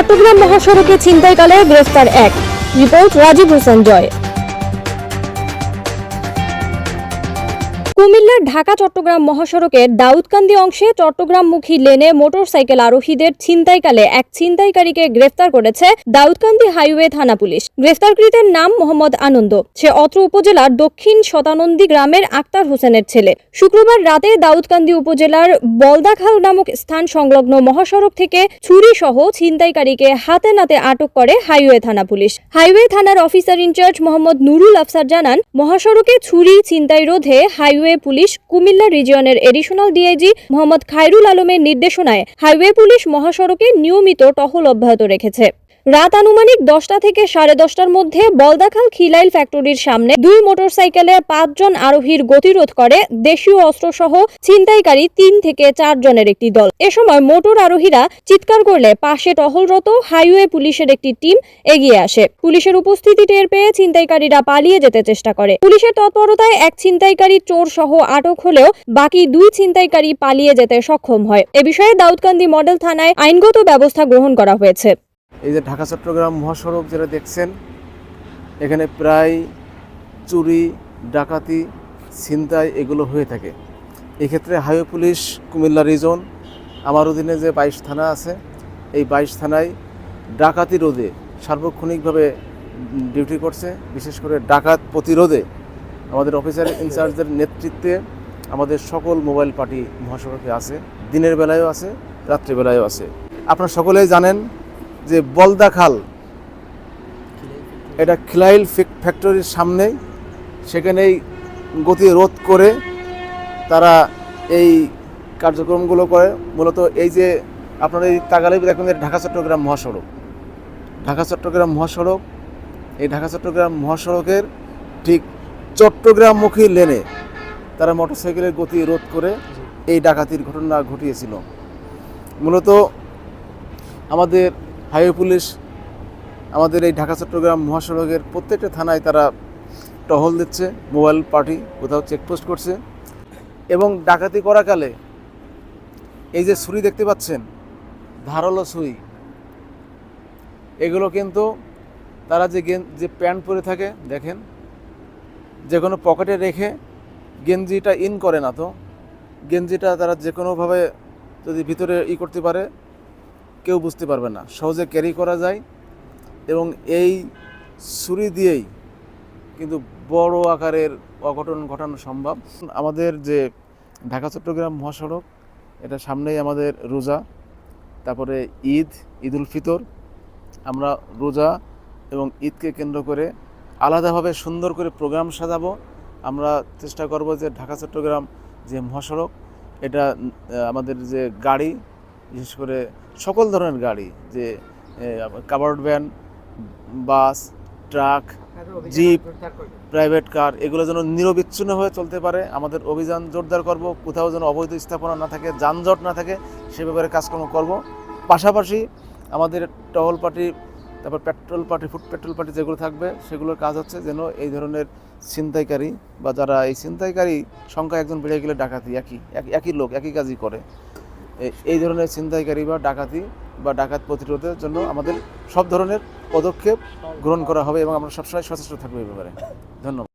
চট্টগ্রাম মহাসড়কে ছিনতাইকালে গ্রেফতার এক। রিপোর্ট রাজীব হোসেন জয়। কুমিল্লার ঢাকা চট্টগ্রাম মহাসড়কের দাউদকান্দি অংশে চট্টগ্রামমুখী লেনে মোটরসাইকেল আরোহীদের ছিনতাইকালে এক ছিনতাইকারীকে গ্রেফতার করেছে দাউদকান্দি হাইওয়ে থানা পুলিশ। গ্রেফতারকৃতের নাম মোহাম্মদ আনন্দ। সে অত্র উপজেলার দক্ষিণ শতানন্দী গ্রামের আক্তার হোসেনের ছেলে। শুক্রবার রাতে দাউদকান্দি উপজেলার বলদাখাল নামক স্থান সংলগ্ন মহাসড়ক থেকে ছুরি সহ ছিনতাইকারীকে হাতে নাতে আটক করে হাইওয়ে থানা পুলিশ। হাইওয়ে থানার officer in charge Mohammad Nurul Afsar জানান, মহাসড়কে ছুরি ছিনতাই রোধে হাইওয়ে পুলিশ কুমিল্লা রিজিয়নের এডিশনাল ডিআইজি মোহাম্মদ খায়রুল আলমের নির্দেশনায় হাইওয়ে পুলিশ মহাসড়কে নিয়মিত টহল অব্যাহত রেখেছে। রাত আনুমানিক দশটা থেকে সাড়ে দশটার মধ্যে বলদাখাল খিলাইল ফ্যাক্টরির সামনে দুই মোটরসাইকেলে পাঁচজন আরোহীর গতিরোধ করে দেশীয় অস্ত্রসহ ছিনতাইকারী তিন থেকে চার জনের একটি দল। এ সময় মোটর আরোহীরা চিৎকার করলে পাশে টহলরত হাইওয়ে পুলিশের একটি টিম এগিয়ে আসে। পুলিশের উপস্থিতি টের পেয়ে ছিনতাইকারীরা পালিয়ে যেতে চেষ্টা করে। পুলিশের তৎপরতায় এক ছিনতাইকারী চোর সহ আটক হলেও বাকি দুই ছিনতাইকারী পালিয়ে যেতে সক্ষম হয়। এ বিষয়ে দাউদকান্দি মডেল থানায় আইনগত ব্যবস্থা গ্রহণ করা হয়েছে। এই যে ঢাকা, চট্টগ্রাম মহাসড়ক যেটা দেখছেন, এখানে প্রায় চুরি, ডাকাতি, ছিনতাই এগুলো হয়ে থাকে। এক্ষেত্রে হাইওয়ে পুলিশ কুমিল্লা রিজন আমার অধীনে যে বাইশ থানা আছে, এই বাইশ থানায় ডাকাতি রোধে সার্বক্ষণিকভাবে ডিউটি করছে। বিশেষ করে ডাকাত প্রতিরোধে আমাদের অফিসার ইনচার্জের নেতৃত্বে আমাদের সকল মোবাইল পার্টি মহাসড়কে আছে। দিনের বেলায়ও আছে, রাত্রিবেলায়ও আছে। আপনারা সকলেই জানেন যে বলদা খাল, এটা খিলাইল ফ্যাক- ফ্যাক্টরির সামনেই, সেখানেই গতি রোধ করে তারা এই কার্যক্রমগুলো করে। মূলত এই যে আপনারা এই তাগালে দেখুন ঢাকা, চট্টগ্রাম মহাসড়ক। ঢাকা, চট্টগ্রাম মহাসড়ক, এই ঢাকা, চট্টগ্রাম মহাসড়কের ঠিক চট্টগ্রামমুখী লেনে তারা মোটরসাইকেলের গতি রোধ করে এই ডাকাতির ঘটনা ঘটিয়েছিল। মূলত আমাদের হাইওয়ে পুলিশ, আমাদের এই ঢাকা, চট্টগ্রাম মহাসড়কের প্রত্যেকটা থানায় তারা টহল দিচ্ছে, মোবাইল পার্টি কোথাও চেকপোস্ট করছে। এবং ডাকাতি করাকালে এই যে ছুরি দেখতে পাচ্ছেন, ধারালো ছুরি, এগুলো কিন্তু তারা যে যে প্যান্ট পরে থাকে, দেখেন, যে কোনো পকেটে রেখে গেঞ্জিটা ইন করে না তো। গেঞ্জিটা তারা যে কোনোভাবে যদি ভিতরে ই করতে পারে কেউ বুঝতে পারবে না। সহজে ক্যারি করা যায় এবং এই ছুরি দিয়েই কিন্তু বড় আকারের অঘটন ঘটানো সম্ভব। আমাদের যে ঢাকা, চট্টগ্রাম মহাসড়ক, এটা সামনেই আমাদের রোজা, তারপরে ঈদ ঈদ উল ফিতর। আমরা রোজা এবং ঈদকে কেন্দ্র করে আলাদাভাবে সুন্দর করে প্রোগ্রাম সাজাবো। আমরা চেষ্টা করব যে ঢাকা, চট্টগ্রাম যে মহাসড়ক, এটা আমাদের যে গাড়ি বিশেষ করে সকল ধরনের গাড়ি, যে covered van bus truck jeep private car এগুলো যেন নিরবিচ্ছিন্ন হয়ে চলতে পারে। আমাদের অভিযান জোরদার করব, কোথাও যেন অবৈধ স্থাপনা না থাকে, যানজট না থাকে, সে ব্যাপারে কাজকর্ম করব। পাশাপাশি আমাদের টহল পার্টি তারপর patrol party foot patrol party যেগুলো থাকবে, সেগুলোর কাজ হচ্ছে যেন এই ধরনের ছিনতাইকারী বা যারা এই ছিনতাইকারী সংখ্যা একজন বেড়ে গেলে ডাকাতি, একই এক- একই লোক, একই কাজই করে। এই ধরনের ছিনতাইকারী বা ডাকাতি বা ডাকাত প্রতিরোধের জন্য আমাদের সব ধরনের পদক্ষেপ গ্রহণ করা হবে এবং আমরা সবসময় সচেষ্ট থাকব এই ব্যাপারে। ধন্যবাদ।